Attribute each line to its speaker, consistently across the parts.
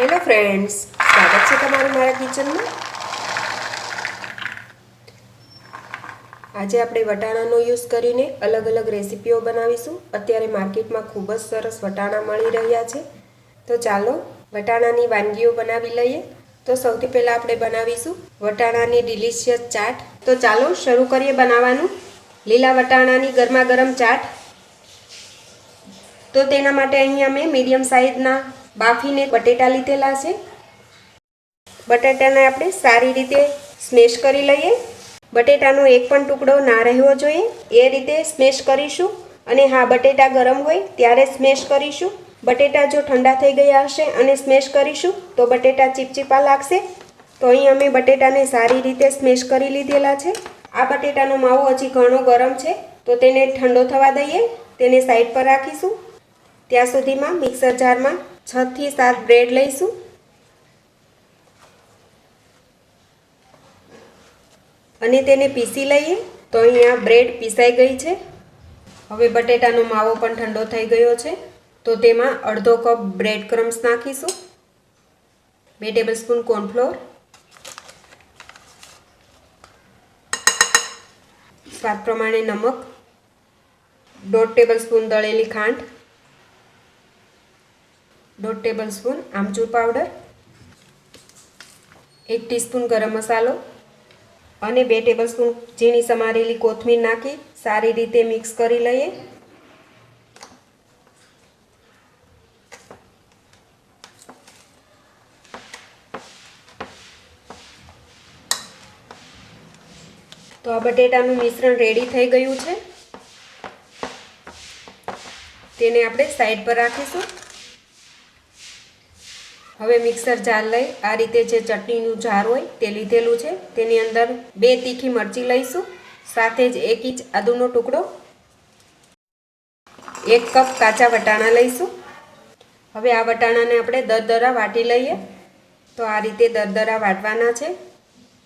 Speaker 1: Hello friends સ્વાગત છે તમારું મારા કિચનમાં. આજે આપણે વટાણાનો યુઝ કરીને અલગ અલગ રેસીપીઓ બનાવીશું. અત્યારે માર્કેટમાં ખૂબ જ સરસ વટાણા મળી રહ્યા છે. તો ચાલો વટાણાની વાનગીઓ બનાવી લઈએ. તો સૌથી પહેલાં આપણે બનાવીશું વટાણાની ડિલિશિયસ ચાટ. તો ચાલો શરૂ કરીએ બનાવવાનું. લીલા વટાણાની ગરમા ગરમ ચાટ. તો તેના માટે અહીંયા મેં મીડિયમ સાઇઝના બાફીને બટેટા લીધેલા છે. બટાટાને આપણે સારી રીતે સ્મેશ કરી લઈએ. બટેટાનો એક પણ ટુકડો ના રહેવો જોઈએ. એ રીતે સ્મેશ કરીશું અને હા, બટેટા ગરમ હોય ત્યારે સ્મેશ કરીશું. બટેટા જો ઠંડા થઈ ગયા હશે અને સ્મેશ કરીશું, તો બટેટા ચીપચીપા લાગશે. તો અહીં અમે બટેટાને સારી રીતે સ્મેશ કરી લીધેલા છે. આ બટેટાનો માવો હજી ઘણો ગરમ છે, તો તેને ઠંડો થવા દઈએ. તેને સાઈડ પર રાખીશું. ત્યાં સુધીમાં મિક્સર જારમાં છથી સાત બ્રેડ લઈશું. અને તેને પીસી લઈએ. તો અહીંયા બ્રેડ પીસાઈ ગઈ છે. હવે બટેટાનો માવો પણ ઠંડો થઈ ગયો છે. તો તેમાં અડધો કપ બ્રેડ ક્રમ્સ નાખીશું. બે ટેબલ સ્પૂન કોર્નફ્લોર. સ્વાદ પ્રમાણે નમક. દોઢ ટેબલ સ્પૂન દળેલી ખાંડ. દોઢ ટેબલ સ્પૂન આમચૂર પાવડર એક ટીસ્પૂન ગરમ મસાલો અને બે ટેબલ સ્પૂન ઝીણી સમારેલી કોથમીર નાખી સારી રીતે મિક્સ કરી લઈએ. તો આ બટેટાનું મિશ્રણ રેડી થઈ ગયું છે. તેને આપણે સાઈડ પર રાખીશું. હવે મિક્સર જાર લઈ આ રીતે જે ચટણીનું જાર હોય તે લીધેલું છે. તેની અંદર બે તીખી મરચી લઈશું, સાથે જ એક ઇંચ આદુનો ટુકડો. એક કપ કાચા વટાણા લઈશું. હવે આ વટાણાને આપણે દરદરા વાટી લઈએ. તો આ રીતે દરદરા વાટવાના છે.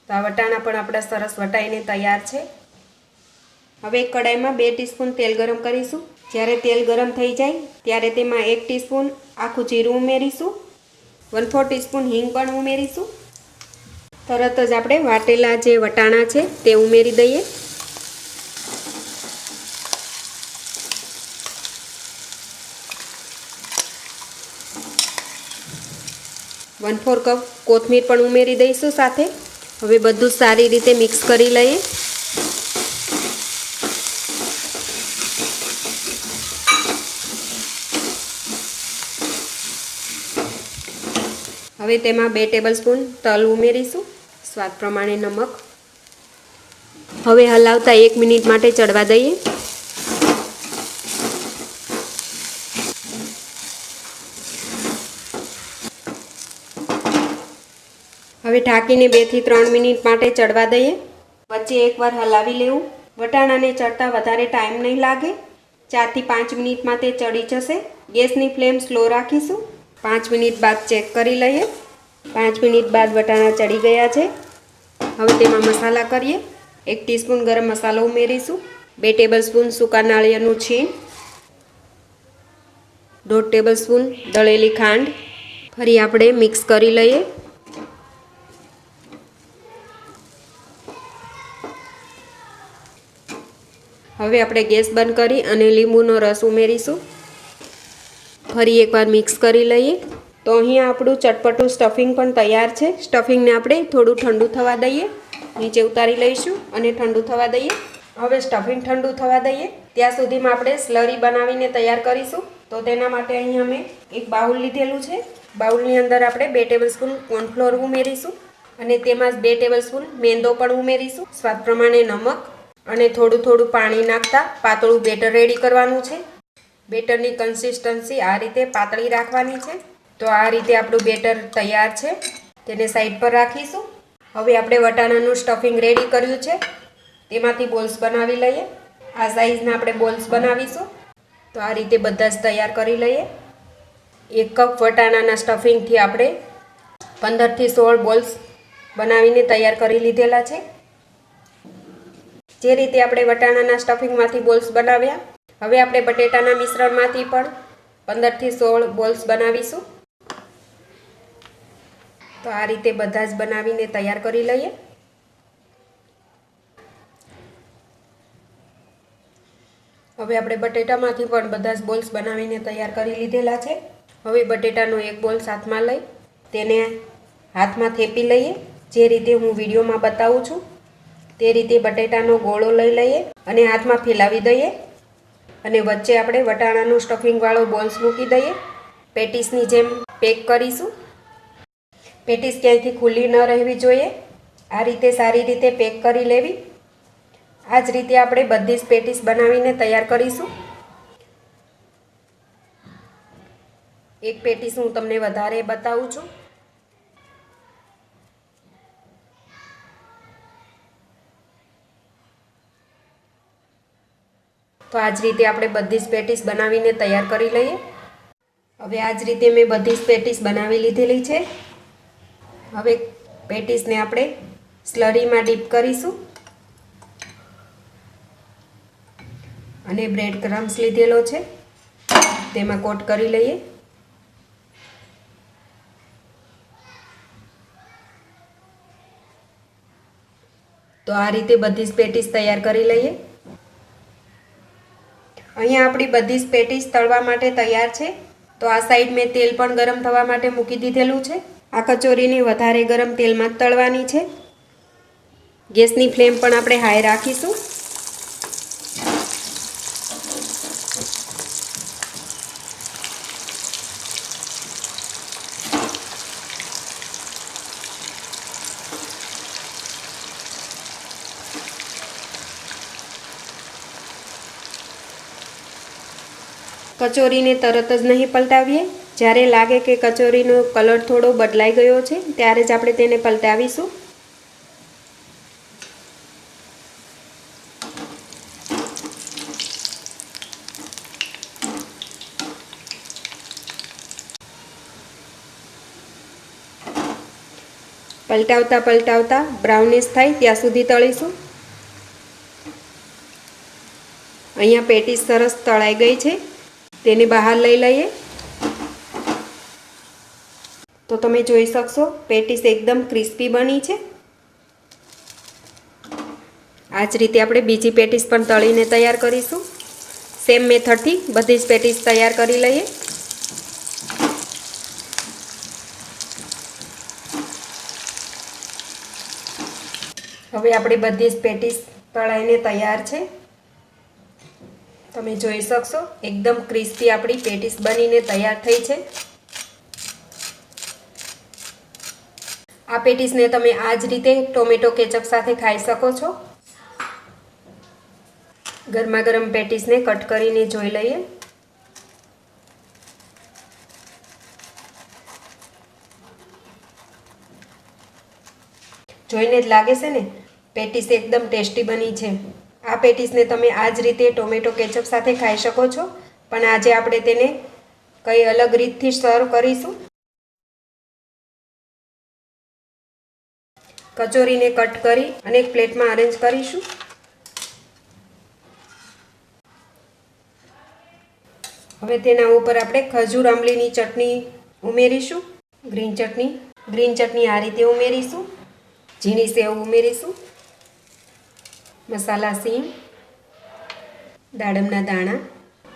Speaker 1: તો આ વટાણા પણ આપણા સરસ વટાઈને તૈયાર છે. હવે એક કડાઈમાં બે ટીસ્પૂન તેલ ગરમ કરીશું. જ્યારે તેલ ગરમ થઈ જાય, ત્યારે તેમાં એક ટીસ્પૂન આખું જીરું ઉમેરીશું. વન ફોર ટીસ્પૂન હિંગ પણ ઉમેરીશું. તરત જ આપણે વાટેલા જે વટાણા છે તે ઉમેરી દઈએ. વન ફોર કપ કોથમીર પણ ઉમેરી દઈશું સાથે. હવે બધું સારી રીતે મિક્સ કરી લઈએ. હવે તેમાં બે ટેબલ સ્પૂન તલ ઉમેરીશું. સ્વાદ પ્રમાણે નમક. હવે હલાવતા એક મિનિટ માટે ચડવા દઈએ. હવે ઢાંકીને બેથી ત્રણ મિનિટ માટે ચડવા દઈએ. વચ્ચે એકવાર હલાવી લેવું. વટાણાને ચડતા વધારે ટાઈમ નહીં લાગે. ચારથી પાંચ મિનિટમાં તે ચડી જશે. ગેસની ફ્લેમ સ્લો રાખીશું. પાંચ મિનિટ બાદ ચેક કરી લઈએ. પાંચ મિનિટ બાદ વટાણા ચડી ગયા છે. હવે તેમાં મસાલા કરીએ. એક ટીસ્પૂન ગરમ મસાલો ઉમેરીશું. બે ટેબલ સ્પૂન સૂકા નાળિયેરનું છીણ. દોઢ ટેબલસ્પૂન દળેલી ખાંડ. ફરી આપણે મિક્સ કરી લઈએ. હવે આપણે ગેસ બંધ કરી અને લીંબુનો રસ ઉમેરીશું. ફરી એકવાર મિક્સ કરી લઈએ. તો અહીંયા આપણું ચટપટું સ્ટફિંગ પણ તૈયાર છે. સ્ટફિંગને આપણે થોડું ઠંડુ થવા દઈએ. નીચે ઉતારી લઈશું અને ઠંડુ થવા દઈએ. હવે સ્ટફિંગ ઠંડુ થવા દઈએ. ત્યાં સુધીમાં આપણે સ્લરી બનાવીને તૈયાર કરીશું. તો તેના માટે અહીં અમે એક બાઉલ લીધેલું છે. બાઉલની અંદર આપણે બે ટેબલ સ્પૂન કોર્નફ્લોર ઉમેરીશું અને તેમાં બે ટેબલ સ્પૂન મેંદો પણ ઉમેરીશું. સ્વાદ પ્રમાણે નમક અને થોડું થોડું પાણી નાખતા પાતળું બેટર રેડી કરવાનું છે. બેટરની કન્સિસ્ટન્સી આ રીતે પાતળી રાખવાની છે. તો આ રીતે આપણું બેટર તૈયાર છે. તેને સાઈડ પર રાખીશું. હવે આપણે વટાણાનું સ્ટફિંગ રેડી કર્યું છે. તેમાંથી બોલ્સ બનાવી લઈએ. આ સાઈઝના આપણે બોલ્સ બનાવીશું. તો આ રીતે બધા જ તૈયાર કરી લઈએ. એક કપ વટાણાના સ્ટફિંગથી આપણે પંદરથી સોળ બોલ્સ બનાવીને તૈયાર કરી લીધેલા છે. જે રીતે આપણે વટાણાના સ્ટફિંગમાંથી બોલ્સ બનાવ્યા હવે આપણે બટેટાના મિશ્રણમાંથી પણ પંદરથી સોળ બોલ્સ બનાવીશું. તો આ રીતે બધા જ બનાવીને તૈયાર કરી લઈએ. હવે આપણે બટેટામાંથી પણ બધા જ બોલ્સ બનાવીને તૈયાર કરી લીધેલા છે. હવે બટેટાનો એક બોલ્સ હાથમાં લઈ તેને હાથમાં થેપી લઈએ. જે રીતે હું વિડીયોમાં બતાવું છું, તે રીતે બટેટાનો ગોળો લઈ લઈએ અને હાથમાં ફેલાવી દઈએ. અને વચ્ચે આપણે વટાણાનું સ્ટફિંગવાળો બોલ્સ મૂકી દઈએ. પેટીસની જેમ પેક કરીશું. પેટીસ ક્યાંયથી ખુલ્લી ન રહેવી જોઈએ. આ રીતે સારી રીતે પેક કરી લેવી. આ જ રીતે આપણે બધી જ પેટીસ બનાવીને તૈયાર કરીશું. એક પેટીસ હું તમને વધારે બતાવું છું. તો આ જ રીતે આપણે બધી જ પેટીસ બનાવીને તૈયાર કરી લઈએ. હવે આ જ રીતે મેં બધી જ પેટીસ બનાવી લીધેલી છે. હવે પેટીસને આપણે સ્લરીમાં ડીપ કરીશું. અને બ્રેડ ક્રમ્સ લીધેલો છે. તેમાં કોટ કરી લઈએ. તો આ રીતે બધી જ પેટીસ તૈયાર કરી લઈએ. અહીંયા આપણી બધી જ પેટીસ તળવા માટે તૈયાર છે. તો આ સાઈડ મેં તેલ પણ ગરમ થવા માટે મૂકી દીધેલું છે. આ કચોરીને વધારે ગરમ તેલમાં જ તળવાની છે. ગેસની ફ્લેમ પણ આપણે હાઈ રાખીશું. કચોરીને તરત જ નહીં પલટાવીએ. જ્યારે લાગે કે કચોરીનો કલર થોડો બદલાઈ ગયો છે, ત્યારે જ આપણે તેને પલટાવીશું. પલટાવતા પલટાવતા બ્રાઉનિશ થાય ત્યાં સુધી તળીશું. અહીંયા પેટીસ સરસ તળાઈ ગઈ છે. તેને બહાર લઈ લઈએ. તો તમે જોઈ શકશો, પેટીસ એકદમ ક્રિસ્પી બની છે. આ જ રીતે આપણે બીજી પેટીસ પણ તળીને તૈયાર કરીશું. સેમ મેથડથી બધી જ પેટીસ તૈયાર કરી લઈએ. હવે આપણી બધી જ પેટીસ તળાઈને તૈયાર છે. તમે જોઈ શકશો, એકદમ ક્રિસ્પી આપણી પેટીસ બનીને તૈયાર થઈ છે. આ પેટીસને તમે આ જ રીતે ટોમેટો કેચઅપ સાથે ખાઈ શકો છો. ગરમા ગરમ પેટીસને કટ કરીને જોઈ લઈએ. જોઈને જ લાગે છે ને, પેટીસ એકદમ ટેસ્ટી બની છે. આ પેટીસને તમે આ જ રીતે ટોમેટો કેચઅપ સાથે ખાઈ શકો છો. પણ આજે આપણે તેને કઈ અલગ રીતથી સર્વ કરીશું. કચોરીને કટ કરી અને એક પ્લેટમાં અરેન્જ કરીશું. હવે તેના ઉપર આપણે ખજૂર, આંબલીની ચટણી ઉમેરીશું. ગ્રીન ચટણી ગ્રીન ચટણી આ રીતે ઉમેરીશું. ઝીણી સેવ ઉમેરીશું. મસાલા સીંગ દાડમના દાણા.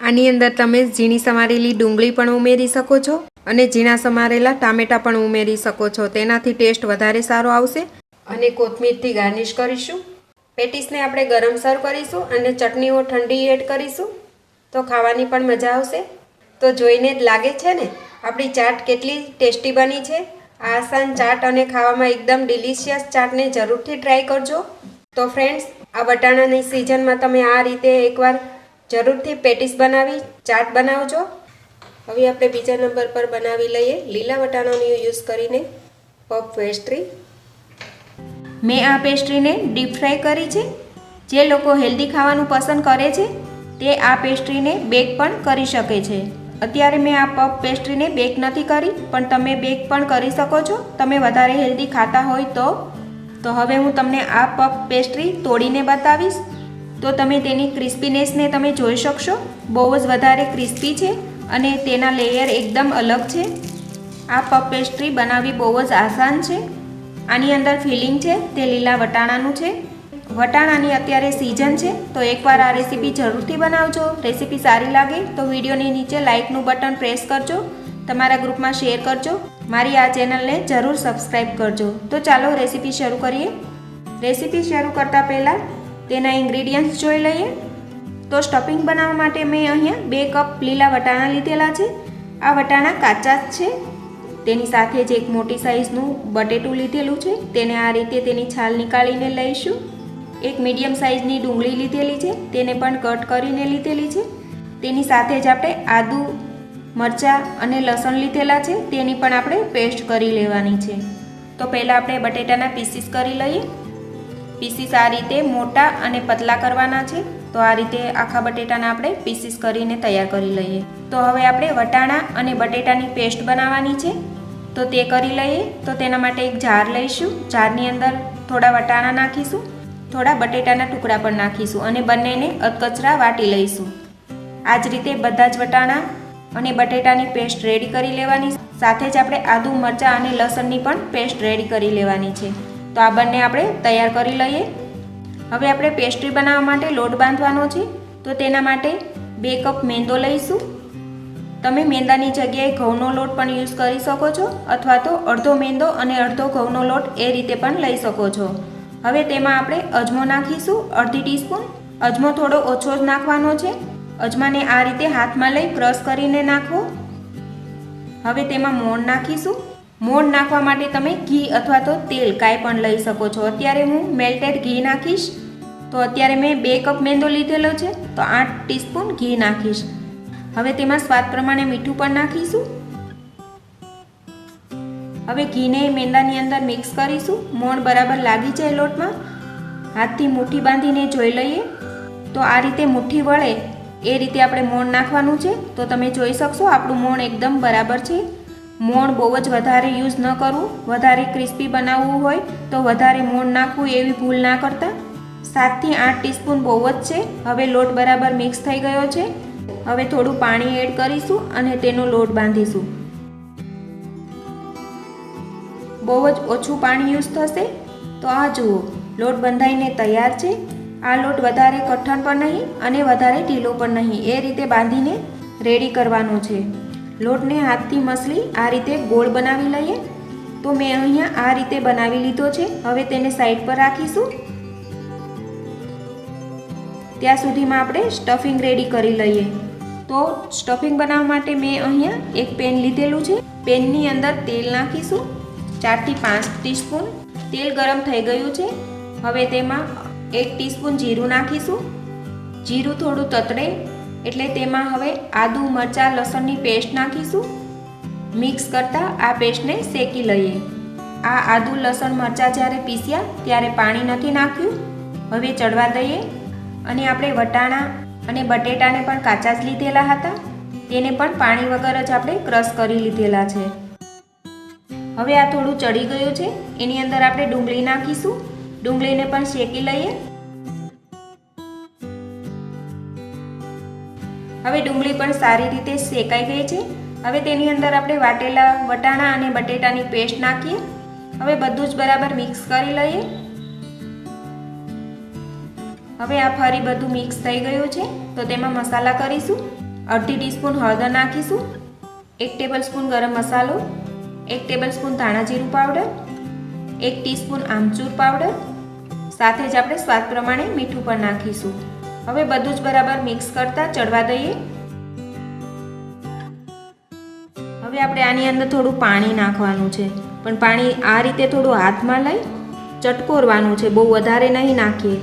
Speaker 1: આની અંદર તમે ઝીણી સમારેલી ડુંગળી પણ ઉમેરી શકો છો અને ઝીણા સમારેલા ટામેટાં પણ ઉમેરી શકો છો. તેનાથી ટેસ્ટ વધારે સારો આવશે અને કોથમીરથી ગાર્નિશ કરીશું. પેટીસને આપણે ગરમ સર્વ કરીશું અને ચટણીઓ ઠંડી એડ કરીશું. તો ખાવાની પણ મજા આવશે. તો જોઈને જ લાગે છે ને, આપણી ચાટ કેટલી ટેસ્ટી બની છે. આ આસાન ચાટ અને ખાવામાં એકદમ ડિલિશિયસ ચાટને જરૂરથી ટ્રાય કરજો. તો ફ્રેન્ડ્સ આ વટાણાની સિઝનમાં તમે આ રીતે એકવાર જરૂરથી પેટીસ બનાવી, ચાટ બનાવજો. હવે આપણે બીજા નંબર પર બનાવી લઈએ. લીલા વટાણાનો યુઝ કરીને પફ પેસ્ટ્રી મેં આ પેસ્ટ્રીને ડીપ ફ્રાય કરી છે. જે લોકો હેલ્ધી ખાવાનું પસંદ કરે છે, તે આ પેસ્ટ્રીને બેક પણ કરી શકે છે. અત્યારે મેં આ પફ પેસ્ટ્રીને બેક નથી કરી, પણ તમે બેક પણ કરી શકો છો. તમે વધારે હેલ્ધી ખાતા હોય તો તો હવે હું તમને આ પફ પેસ્ટ્રી તોડીને બતાવીશ. તો તમે તેની ક્રિસ્પીનેસને તમે જોઈ શકશો. બહુ જ વધારે ક્રિસ્પી છે અને તેના લેયર એકદમ અલગ છે.
Speaker 2: આ પપ પેસ્ટ્રી બનાવવી બહુ જ આસાન છે. આની અંદર ફિલિંગ છે, તે લીલા વટાણાનું છે. વટાણાની અત્યારે સિઝન છે, તો એકવાર આ રેસીપી જરૂરથી બનાવજો. રેસીપી સારી લાગે તો વિડીયોની નીચે લાઇકનું બટન પ્રેસ કરજો. તમારા ગ્રુપમાં શેર કરજો. મારી આ ચેનલને જરૂર સબસ્ક્રાઈબ કરજો. તો ચાલો રેસીપી શરૂ કરીએ. રેસીપી શરૂ કરતાં પહેલાં તેના ઇન્ગ્રીડિયન્ટ્સ જોઈ લઈએ. તો સ્ટફિંગ બનાવવા માટે મેં અહીંયા બે કપ લીલા વટાણા લીધેલા છે. આ વટાણા કાચા જ છે. તેની સાથે જ એક મોટી સાઇઝનું બટેટું લીધેલું છે. તેને આ રીતે તેની છાલ નીકાળીને લઈશું. એક મીડિયમ સાઇઝની ડુંગળી લીધેલી છે. તેને પણ કટ કરીને લીધેલી છે. તેની સાથે જ આપણે આદુ મરચાં અને લસણ લીધેલા છે, તેની પણ આપણે પેસ્ટ કરી લેવાની છે. તો પહેલાં આપણે બટેટાના પીસીસ કરી લઈએ. પીસીસ આ રીતે મોટા અને પતલા કરવાના છે, તો આ રીતે આખા બટેટાના આપણે પીસીસ કરીને તૈયાર કરી લઈએ. તો હવે આપણે વટાણા અને બટેટાની પેસ્ટ બનાવવાની છે. તો તે કરી લઈએ. તો તેના માટે એક જાર લઈશું. જારની અંદર થોડા વટાણા નાખીશું. થોડા બટેટાના ટુકડા પણ નાખીશું અને બંનેને અધકચરા વાટી લઈશું. આ જ રીતે બધા જ વટાણા અને બટેટાની પેસ્ટ રેડી કરી લેવાની. સાથે જ આપણે આદુ, મરચાં અને લસણની પણ પેસ્ટ રેડી કરી લેવાની છે. તો આ બંને આપણે તૈયાર કરી લઈએ. હવે આપણે પેસ્ટ્રી બનાવવા માટે લોટ બાંધવાનો છે. તો તેના માટે બે કપ મેંદો લઈશું. તમે મેંદાની જગ્યાએ ઘઉંનો લોટ પણ યુઝ કરી શકો છો, અથવા તો અડધો મેંદો અને અડધો ઘઉંનો લોટ એ રીતે પણ લઈ શકો છો. હવે તેમાં આપણે અજમો નાખીશું, અડધી ટીસ્પૂન. અજમો થોડો ઓછો જ નાખવાનો છે. અજમાને આ રીતે હાથમાં લઈ ક્રશ કરીને નાખો. હવે તેમાં મોણ નાખીશું. મોણ નાખવા માટે તમે ઘી અથવા તો તેલ કાંઈ પણ લઈ શકો છો. અત્યારે હું મેલ્ટેડ ઘી નાખીશ. તો અત્યારે મેં બે કપ મેંદો લીધેલો છે. તો આઠ ટીસ્પૂન ઘી નાખીશ. હવે તેમાં સ્વાદ પ્રમાણે મીઠું પણ નાખીશું. હવે ઘીને મેંદાની અંદર મિક્સ કરીશું. મોણ બરાબર લાગી જાય લોટમાં. હાથથી મુઠ્ઠી બાંધીને જોઈ લઈએ. તો આ રીતે મુઠ્ઠી વળે. એ રીતે આપણે મોણ નાખવાનું છે. તો તમે જોઈ શકશો આપણું મોણ એકદમ બરાબર છે. મોણ બહુ જ વધારે યુઝ ન કરવું. વધારે ક્રિસ્પી બનાવવું હોય તો વધારે મોણ નાખવું એવી ભૂલ ના કરતા. સાતથી આઠ ટીસ્પૂન બહુ જ છે. હવે લોટ બરાબર મિક્સ થઈ ગયો છે. હવે થોડું પાણી એડ કરીશું અને તેનો લોટ બાંધીશું. બહુ જ ઓછું પાણી યુઝ થશે. તો આ જુઓ, લોટ બંધાઈને તૈયાર છે. આ લોટ વધારે કઠણ પણ નહીં અને વધારે ઢીલો પણ નહીં. એ રીતે બાંધીને રેડી કરવાનો છે. લોટને હાથથી મસલી આ રીતે ગોળ બનાવી લઈએ. તો મેં અહીંયા આ રીતે બનાવી લીધો છે. હવે તેને સાઈડ પર રાખીશું. ત્યાં સુધીમાં આપણે સ્ટફિંગ રેડી કરી લઈએ. તો સ્ટફિંગ બનાવવા માટે મેં અહીંયા એક પેન લીધેલું છે. પેનની અંદર તેલ નાખીશું. ચારથી પાંચ ટીસ્પૂન. તેલ ગરમ થઈ ગયું છે. હવે તેમાં એક ટીસ્પૂન જીરું નાખીશું. જીરું થોડું તતડે, એટલે તેમાં હવે આદુ મરચાં લસણની પેસ્ટ નાખીશું. મિક્સ કરતાં આ પેસ્ટને શેકી લઈએ. આ આદુ લસણ મરચાં જ્યારે પીસ્યા ત્યારે પાણી નથી નાખ્યું. હવે ચડવા દઈએ. અને આપણે વટાણા અને બટેટાને પણ કાચા જ લીધેલા હતા. તેને પણ પાણી વગર જ આપણે ક્રશ કરી લીધેલા છે. હવે આ થોડું ચડી ગયું છે. એની અંદર આપણે ડુંગળી નાખીશું. ડુંગળીને પણ શેકી લઈએ. હવે ડુંગળી પણ સારી રીતે શેકાઈ ગઈ છે. હવે તેની અંદર આપણે વાટેલા વટાણા અને બટેટાની પેસ્ટ નાખીએ. હવે બધું જ બરાબર મિક્સ કરી લઈએ. હવે આ ફરી બધું મિક્સ થઈ ગયું છે, તો તેમાં મસાલા કરીશું. અડધી ટીસ્પૂન હળદર નાખીશું. એક ટેબલ સ્પૂન ગરમ મસાલો. એક ટેબલ સ્પૂન ધાણા જીરું પાવડર. એક ટીસ્પૂન આમચૂર પાવડર. સાથે જ આપણે સ્વાદ પ્રમાણે મીઠું પણ નાખીશું. હવે બધું જ બરાબર મિક્સ કરતા ચડવા દઈએ. હવે આપણે આની અંદર થોડું પાણી નાખવાનું છે. પણ પાણી આ રીતે થોડું હાથમાં લઈ ચટકોરવાનું છે. બહુ વધારે નહીં નાખીએ.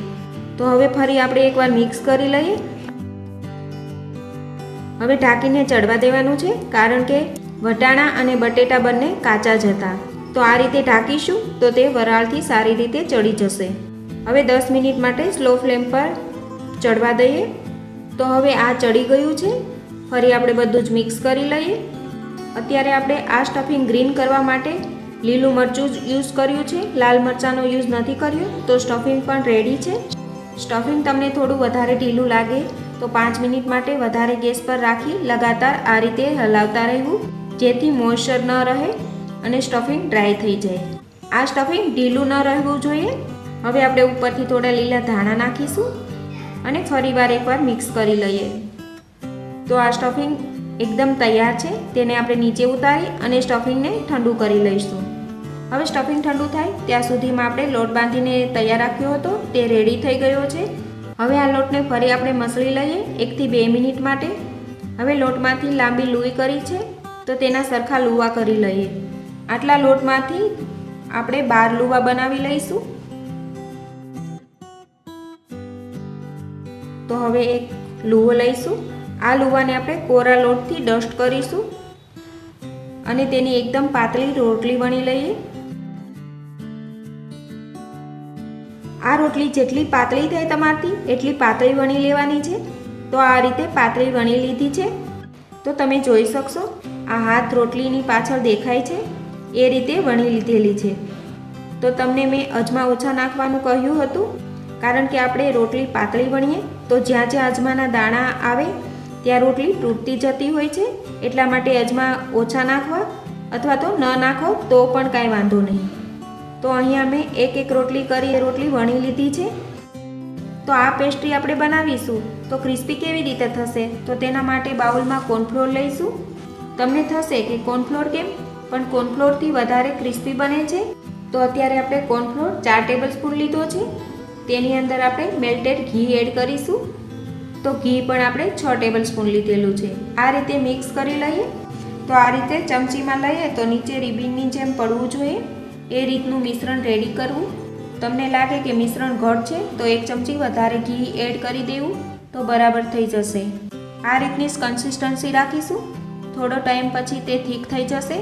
Speaker 2: તો હવે ફરી આપણે એકવાર મિક્સ કરી લઈએ. હવે ઢાંકીને ચડવા દેવાનું છે. કારણ કે વટાણા અને બટેટા બંને કાચા જ હતા. તો આ રીતે ઢાંકીશું તો તે વરાળથી સારી રીતે ચડી જશે. હવે દસ મિનિટ માટે સ્લો ફ્લેમ પર ચડવા દઈએ. તો હવે આ ચડી ગયું છે. ફરી આપણે બધું જ મિક્સ કરી લઈએ. અત્યારે આપણે આ સ્ટફિંગ ગ્રીન કરવા માટે લીલું મરચું જ યુઝ કર્યું છે. લાલ મરચાંનો યુઝ નથી કર્યો. તો સ્ટફિંગ પણ રેડી છે. સ્ટફિંગ તમને થોડું વધારે ઢીલું લાગે તો પાંચ મિનિટ માટે વધારે ગેસ પર રાખી લગાતાર આ રીતે હલાવતા રહેવું, જેથી મોઇશ્ચર ન રહે અને સ્ટફિંગ ડ્રાય થઈ જાય. આ સ્ટફિંગ ઢીલું ન રહેવું જોઈએ. હવે આપણે ઉપરથી થોડા લીલા ધાણા નાખીશું અને ફરીવાર એકવાર મિક્સ કરી લઈએ. તો આ સ્ટફિંગ એકદમ તૈયાર છે. તેને આપણે નીચે ઉતારી અને સ્ટફિંગને ઠંડુ કરી લઈશું. હવે સ્ટફિંગ ઠંડુ થાય ત્યાં સુધીમાં આપણે લોટ બાંધીને તૈયાર રાખ્યો હતો. તે રેડી થઈ ગયો છે. હવે આ લોટને ફરી આપણે મસળી લઈએ એકથી બે મિનિટ માટે. હવે લોટમાંથી લાંબી લૂઈ કરી છે. તો તેના સરખા લુવા કરી લઈએ. આટલા લોટમાંથી આપણે બાર લુવા બનાવી લઈશું. તો હવે એક લુવો લઈશું. આ લુવાને આપણે કોરા લોટથી ડસ્ટ કરીશું અને તેની એકદમ પાતળી રોટલી વણી લઈએ. આ રોટલી જેટલી પાતળી થાય તમારથી, એટલી પાતળી વણી લેવાની છે. તો આ રીતે પાતળી વણી લીધી છે. તો તમે જોઈ શકશો, આ હાથ રોટલીની પાછળ દેખાય છે. એ રીતે વણી લીધેલી છે. તો તમને મેં અજમા ઓછા નાખવાનું કહ્યું હતું. કારણ કે આપણે રોટલી પાતળી વણીએ, તો જ્યાં જ્યાં અજમાના દાણા આવે, ત્યાં રોટલી તૂટતી જતી હોય છે. એટલા માટે અજમા ઓછા નાખવા અથવા તો ન નાખો, તો પણ કાંઈ વાંધો નહીં. તો અહીંયા મેં એક એક રોટલી કરી રોટલી વણી લીધી છે. તો આ પેસ્ટ્રી આપણે બનાવીશું. તો ક્રિસ્પી કેવી રીતે થશે? તો તેના માટે બાઉલમાં કોર્નફ્લોર લઈશું. તમને થશે કે કોર્નફ્લોર કેમ? પણ કોર્નફ્લોરથી વધારે ક્રિસ્પી બને છે. તો અત્યારે આપણે કોર્નફ્લોર ચાર ટેબલ સ્પૂન લીધો છે. તેની અંદર આપણે મેલ્ટેડ ઘી એડ કરીશું. તો ઘી પણ આપણે છ ટેબલ સ્પૂન લીધેલું છે. આ રીતે મિક્સ કરી લઈએ. તો આ રીતે ચમચીમાં લઈએ તો નીચે રિબિનની જેમ પડવું જોઈએ. એ રીતનું મિશ્રણ રેડી કરવું. તમને લાગે કે મિશ્રણ ઘટ છે, તો એક ચમચી વધારે ઘી એડ કરી દેવું. તો બરાબર થઈ જશે. આ રીતની કન્સિસ્ટન્સી રાખીશું. થોડો ટાઈમ પછી તે થીક થઈ જશે.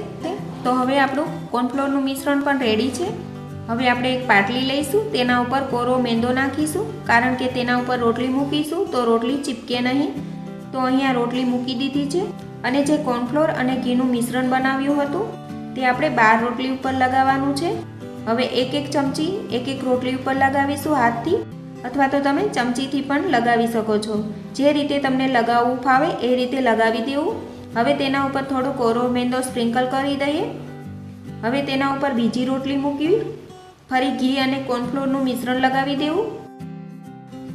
Speaker 2: તો હવે આપણું કોર્નફ્લોરનું મિશ્રણ પણ રેડી છે. હવે આપણે એક પાટલી લઈશું, તેના ઉપર કોરો મેંદો નાખીશું, કારણ કે તેના ઉપર રોટલી મૂકીશું, તો રોટલી ચીપકે નહીં. તો અહીંયા રોટલી મૂકી દીધી છે, અને જે કોર્નફ્લોર અને ઘીનું મિશ્રણ બનાવ્યું હતું, તે આપણે બાર રોટલી ઉપર લગાવવાનું છે. હવે એક એક ચમચી, એક એક રોટલી ઉપર લગાવીશું હાથથી, અથવા તો તમે ચમચીથી પણ લગાવી શકો છો. જે રીતે તમને લગાવવું ફાવે એ રીતે લગાવી દેવું. હવે તેના ઉપર થોડો કોરો મેંદો સ્પ્રિંકલ કરી દઈએ. હવે તેના ઉપર બીજી રોટલી મૂકવી. ફરી ઘી અને કોર્નફ્લોરનું મિશ્રણ લગાવી દેવું.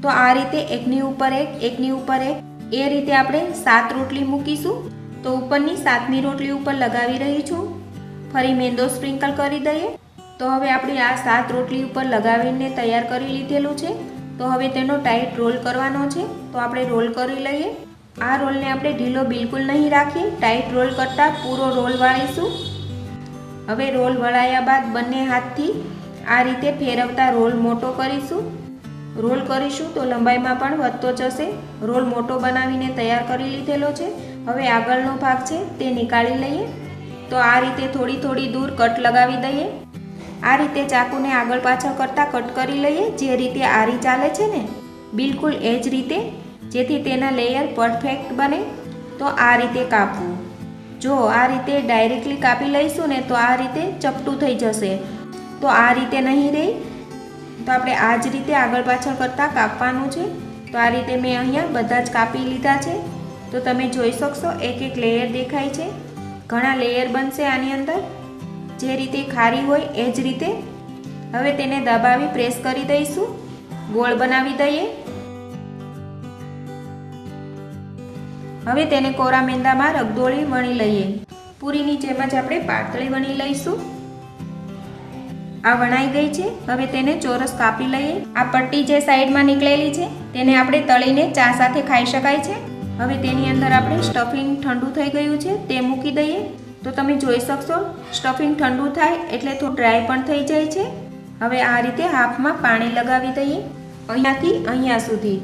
Speaker 2: તો આ રીતે એકની ઉપર એક, એકની ઉપર એક, એ રીતે આપણે સાત રોટલી મૂકીશું. તો ઉપરની સાતમી રોટલી ઉપર લગાવી રહી છું. ફરી મેંદો સ્પ્રિંકલ કરી દઈએ. તો હવે આપણે આ સાત રોટલી ઉપર લગાવીને તૈયાર કરી લીધેલું છે. તો હવે તેનો ટાઈટ રોલ કરવાનો છે. તો આપણે રોલ કરી લઈએ. આ રોલને આપણે ઢીલો બિલકુલ નહીં રાખીએ ટાઈટ રોલ કરતાં પૂરો રોલ વાળીશું. હવે રોલ વળાયા બાદ બંને હાથથી આ રીતે ફેરવતા રોલ મોટો કરીશું. રોલ કરીશું તો લંબાઈમાં પણ વધતો જશે. રોલ મોટો બનાવીને તૈયાર કરી લીધેલો છે. હવે આગળનો ભાગ છે તે નીકાળી લઈએ. તો આ રીતે થોડી થોડી દૂર કટ લગાવી દઈએ. આ રીતે ચાકુને આગળ પાછળ કરતાં કટ કરી લઈએ, જે રીતે આરી ચાલે છે ને? બિલકુલ એ જ રીતે, જેથી તેના લેયર પરફેક્ટ બને. તો આ રીતે કાપવું. જો આ રીતે ડાયરેક્ટલી કાપી લઈશું ને, તો આ રીતે ચપટું થઈ જશે. તો આ રીતે નહીં રહે તો આપણે આ જ રીતે આગળ પાછળ કરતાં કાપવાનું છે. તો આ રીતે મેં અહીંયા બધા જ કાપી લીધા છે. તો તમે જોઈ શકશો, એક એક લેયર દેખાય છે. ઘણા લેયર બનશે આની અંદર. જે રીતે ખારી હોય એ જ રીતે. હવે તેને દબાવી પ્રેસ કરી દઈશું. ગોળ બનાવી દઈએ. હવે તેને કોરા મેંદામાં રગદોળી વણી લઈએ. પૂરીની જેમ જ આપણે પાતળી વણી લઈશું. આ વણાઈ ગઈ છે. હવે તેને ચોરસ કાપી લઈએ. આ પટ્ટી જે સાઈડમાં નીકળેલી છે, તેને આપણે તળીને ચા સાથે ખાઈ શકાય છે. હવે તેની અંદર આપણે સ્ટફિંગ ઠંડુ થઈ ગયું છે, તે મૂકી દઈએ. તો તમે જોઈ શકશો, સ્ટફિંગ ઠંડુ થાય એટલે થોડું ડ્રાય પણ થઈ જાય છે. હવે આ રીતે હાફમાં પાણી લગાવી દઈએ. અહીંયાથી અહીંયા સુધી.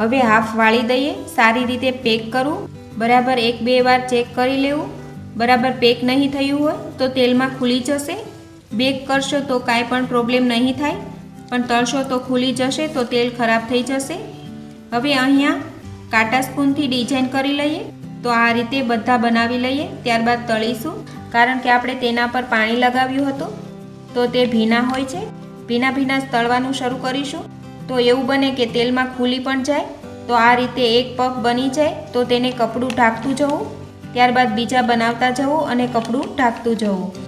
Speaker 2: હવે હાફ વાળી દઈએ. સારી રીતે પેક કરવું બરાબર એક બે વાર ચેક કરી લેવું. બરાબર પેક નહીં થયું હોય તો તેલમાં ખુલી જશે. બેક કરશો તો કાંઈ પણ પ્રોબ્લેમ નહીં થાય, પણ તળશો તો ખુલી જશે તો તેલ ખરાબ થઈ જશે. હવે અહીંયા કાંટા સ્પૂનથી ડિઝાઇન કરી લઈએ, તો આ રીતે બધા બનાવી લઈએ, ત્યારબાદ તળીશું. કારણ કે આપણે તેના પર પાણી લગાવ્યું હતું, તો તે ભીના હોય છે. ભીના ભીના તળવાનું શરૂ કરીશું. તો એવું બને કે તેલમાં ખુલી પણ જાય, તો આ રીતે એક પગ બની જાય, તો તેને કપડું ઢાંકતું જવું. ત્યારબાદ બીજા બનાવતા જવું અને કપડું ઢાંકતું જવું.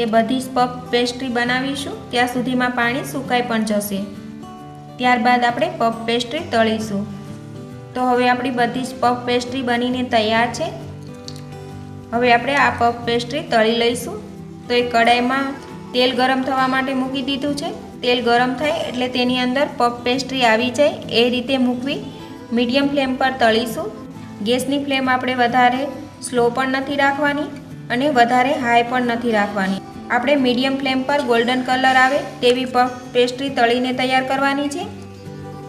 Speaker 2: તે બધી જ પફ પેસ્ટ્રી બનાવીશું. ત્યાં સુધીમાં પાણી સુકાઈ પણ જશે. ત્યારબાદ આપણે પફ પેસ્ટ્રી તળીશું. તો હવે આપણી બધી જ પફ પેસ્ટ્રી બનીને તૈયાર છે. હવે આપણે આ પફ પેસ્ટ્રી તળી લઈશું. તો એ કડાઈમાં તેલ ગરમ થવા માટે મૂકી દીધું છે. તેલ ગરમ થાય એટલે તેની અંદર પફ પેસ્ટ્રી આવી જાય. એ રીતે મૂકવી મીડિયમ ફ્લેમ પર તળીશું. ગેસની ફ્લેમ આપણે વધારે સ્લો પણ નથી રાખવાની અને વધારે હાઈ પણ નથી રાખવાની. આપણે મીડિયમ ફ્લેમ પર ગોલ્ડન કલર આવે તેવી પફ પેસ્ટ્રી તળીને તૈયાર કરવાની છે.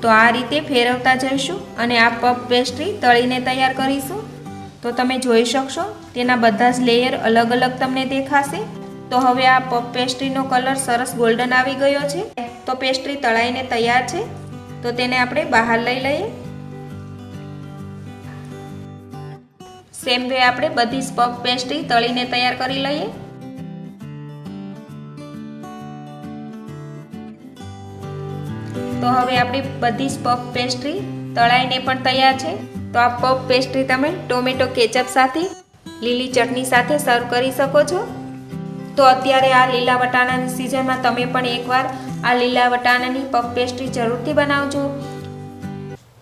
Speaker 2: તો આ રીતે ફેરવતા જઈશું અને આ પફ પેસ્ટ્રી તળીને તૈયાર કરીશું. તો તમે જોઈ શકશો તેના બધા જ લેયર અલગ અલગ તમને દેખાશે. તો હવે આ પફ પેસ્ટ્રીનો કલર સરસ ગોલ્ડન આવી ગયો છે. તો પેસ્ટ્રી તળાઈને તૈયાર છે. તો તેને આપણે બહાર લઈ લઈએ. સેમ વે આપણે બધી જ પફ પેસ્ટ્રી તળીને તૈયાર કરી લઈએ. તો હવે આપણી બધી જ પફ પેસ્ટ્રી તળાઈને પણ તૈયાર છે. તો આ પફ પેસ્ટ્રી તમે ટોમેટો કેચઅપ સાથે, લીલી ચટણી સાથે સર્વ કરી શકો છો. તો અત્યારે આ લીલા વટાણાની સિઝનમાં તમે પણ એકવાર આ લીલા વટાણાની પફ પેસ્ટ્રી જરૂરથી બનાવજો.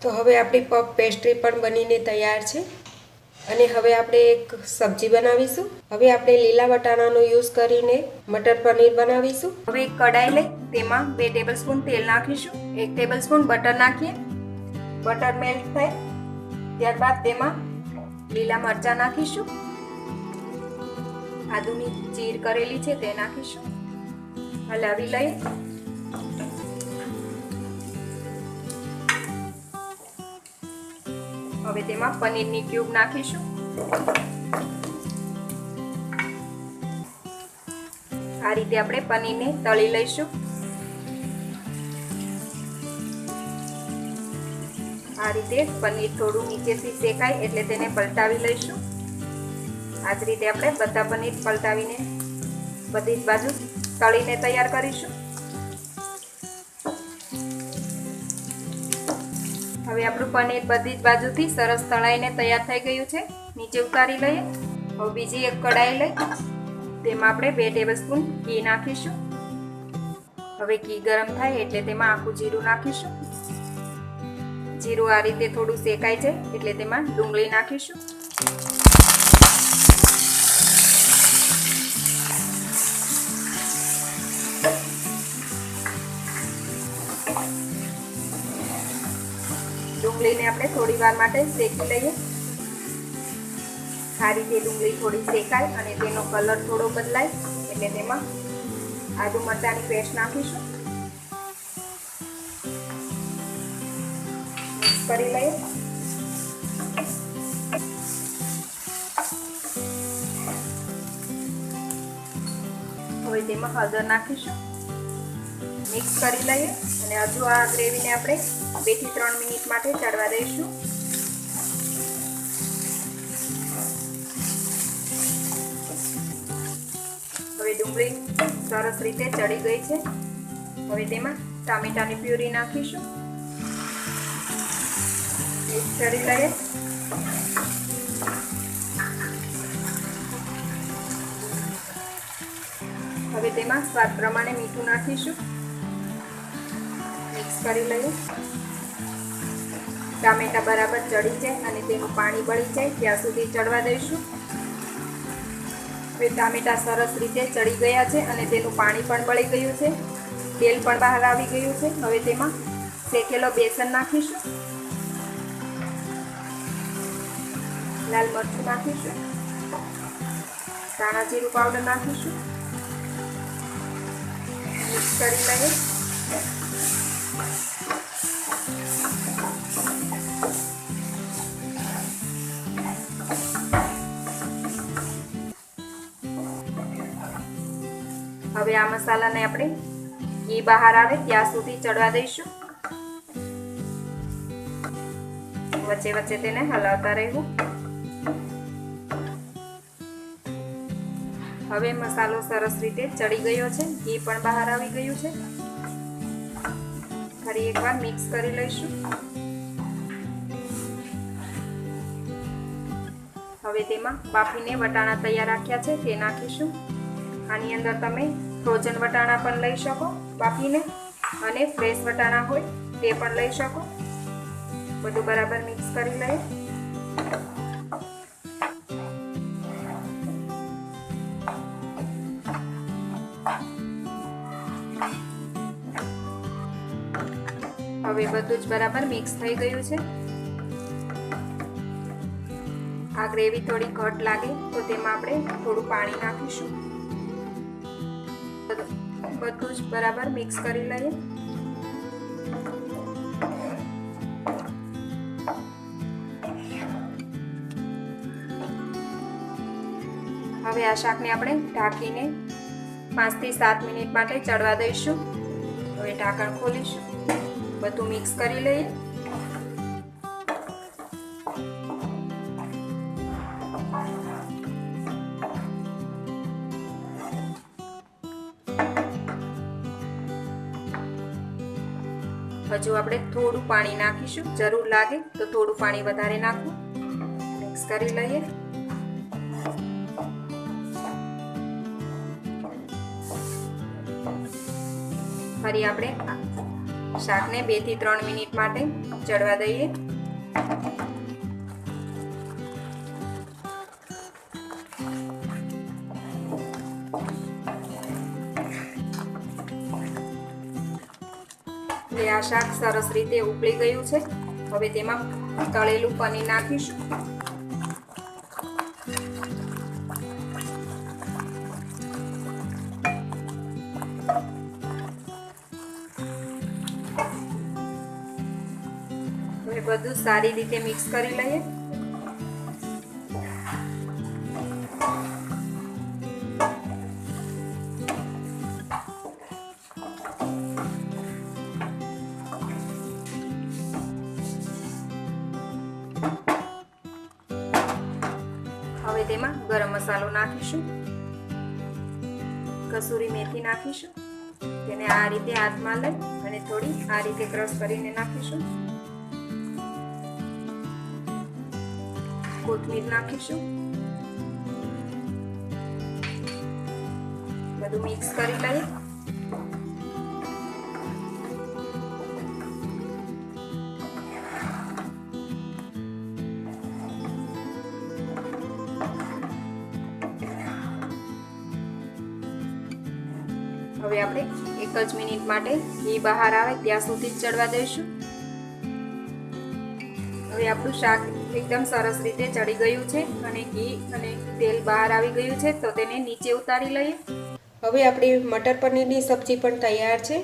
Speaker 2: તો હવે આપણી પફ પેસ્ટ્રી પણ બનીને તૈયાર છે. અને હવે આપણે એક સબ્જી બનાવીશું. હવે આપણે લીલા વટાણાનો યુઝ કરીને મટર પનીર બનાવીશું. હવે એક કડાઈ લઈ, તેમાં બે ટેબલ સ્પૂન તેલ નાખીશું. એક ટેબલ સ્પૂન બટર નાખીએ. બટર મેલ્ટ થાય. ત્યારબાદ તેમાં લીલા મરચાં નાખીશું. આદુની ચીર કરેલી છે તે નાખીશું. હલાવી લઈ હવે તેમાં પનીરની ક્યુબ નાખીશું. આ રીતે આપણે પનીરને તળી લઈશું. આ રીતે પનીર થોડું નીચેથી શેકાય એટલે તેને પલટાવી લઈશું. આ જ રીતે આપણે બધા પનીર પલટાવીને બધી જ બાજુ તળીને તૈયાર કરીશું. હવે આપણું પનીર બધી જ બાજુથી સરસ તળાઈને તૈયાર થઈ ગયું છે. નીચે ઉતારી લઈએ. હવે બીજી એક કડાઈ લઈ. તેમાં આપણે બે ટેબલ સ્પૂન ઘી નાખીશું. હવે ઘી ગરમ થાય એટલે તેમાં આખું જીરું નાખીશું. જીરું આ રીતે થોડું શેકાય છે એટલે તેમાં ડુંગળી નાખીશું. ડુંગળીને આપણે થોડી વાર માટે શેકી લઈએ. આ રીતે ડુંગળી થોડી શેકાય અને તેનો કલર થોડો બદલાય એટલે તેમાં આદુ મરચાંની પેસ્ટ નાખીશું. કરી લઈએ. હવે તેમાં હળદર નાખીશું. મિક્સ કરી લઈએ અને હજુ આ ગ્રેવીને આપણે બેથી ત્રણ મિનિટ માટે ચડવા દઈશું. હવે ડુંગળી સરસ રીતે ચડી ગઈ છે. હવે તેમાં ટામેટાની પ્યુરી નાખીશું. મિક્સ કરી લઈએ. હવે તેમાં સ્વાદ પ્રમાણે મીઠું નાખીશું. કરી લઈએ. ટામેટા બરાબર ચડી જાય અને તેનું પાણી બળી જાય. ત્યાં સુધી ચડવા દઈશું. હવે ટામેટા સરસ રીતે ચડી ગયા છે અને તેનું પાણી પણ બળી ગયું છે. તેલ પણ બહાર આવી ગયું છે. હવે તેમાં શેકેલો બેસન નાખીશું. લાલ મરચું નાખીશું. ધાણા જીરું પાવડર નાખીશું. મિક્સ કરી લઈએ. હવે આ મસાલાને આપણે ઘી બહાર આવે ત્યાં સુધી ચડવા દઈશું. વચ્ચે વચ્ચે તેને હલાવતા રહેવું. હવે મસાલો સરસ રીતે ચડી ગયો છે. ઘી પણ બહાર આવી ગયું છે. ફરી એકવાર મિક્સ કરી લઈશું. હવે તેમાં બાફીને વટાણા તૈયાર રાખ્યા છે, તે નાખીશું. આની અંદર તમે ફ્રોઝન વટાણા પણ લઈ શકો બાફીને અને ફ્રેશ વટાણા હોય તે પણ લઈ શકો. બધું બરાબર મિક્સ કરી લઈએ. બધું જ બરાબર મિક્સ થઈ ગયું છે. આ ગ્રેવી થોડી ઘટ લાગે, તો તેમાં આપણે થોડું પાણી નાખીશું. બધું જ બરાબર મિક્સ કરી લઈએ. હવે આ શાકને આપણે ઢાંકીને પાંચથી સાત મિનિટ માટે ચડવા દઈશું. હવે ઢાંકણ ખોલીશું. બધું મિક્સ કરી લઈએ. હજુ આપણે થોડું પાણી નાખીશું. જરૂર લાગે તો થોડું પાણી વધારે નાખવું. મિક્સ કરી લઈએ. ફરી આપણે શાકને બેથી ત્રણ મિનિટ માટે ચડવા દઈએ. આ શાક સરસ રીતે ઉકળી ગયું છે. હવે તેમાં તળેલું પનીર નાખીશું. હવે બધું સારી રીતે મિક્સ કરી લઈએ. હવે તેમાં ગરમ મસાલો નાખીશું. કસૂરી મેથી નાખીશું. તેને આ રીતે હાથમાં લઈ અને થોડી આ રીતે ક્રશ કરીને નાખીશું. કોથમીર નાખીશું. બધું મિક્સ કરી લઈએ હવે આપણે એક જ મિનિટ માટે ઘી બહાર આવે ત્યાં સુધી જ ચડવા દઈશું. હવે આપણું શાક એકદમ સરસ રીતે ચડી ગયું છે અને ઘી અને તેલ બહાર આવી ગયું છે, તો તેને નીચે ઉતારી લઈએ. હવે આપણી મટર પનીરની સબ્જી પણ તૈયાર છે.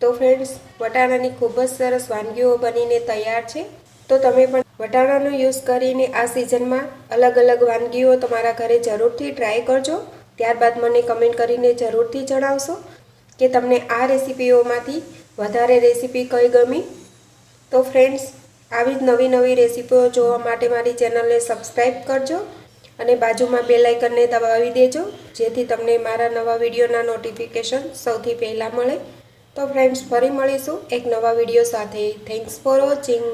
Speaker 2: તો ફ્રેન્ડ્સ વટાણાની ખૂબ જ સરસ વાનગીઓ બનીને તૈયાર છે. તો તમે પણ વટાણાનો યુઝ કરીને આ સિઝનમાં અલગ અલગ વાનગીઓ તમારા ઘરે જરૂરથી ટ્રાય કરજો. ત્યારબાદ મને કમેન્ટ કરીને જરૂરથી જણાવશો કે તમને આ રેસીપીઓમાંથી વધારે રેસીપી કઈ ગમી. તો ફ્રેન્ડ્સ આવી જ નવી નવી રેસીપીઓ જોવા માટે મારી ચેનલને સબસ્ક્રાઈબ કરજો અને બાજુમાં બે લાઇકનને દબાવી દેજો, જેથી તમને મારા નવા વિડીયોના નોટિફિકેશન સૌથી પહેલાં મળે. તો ફ્રેન્ડ્સ, ફરી મળીશું એક નવા વીડિયો સાથે. Thanks for watching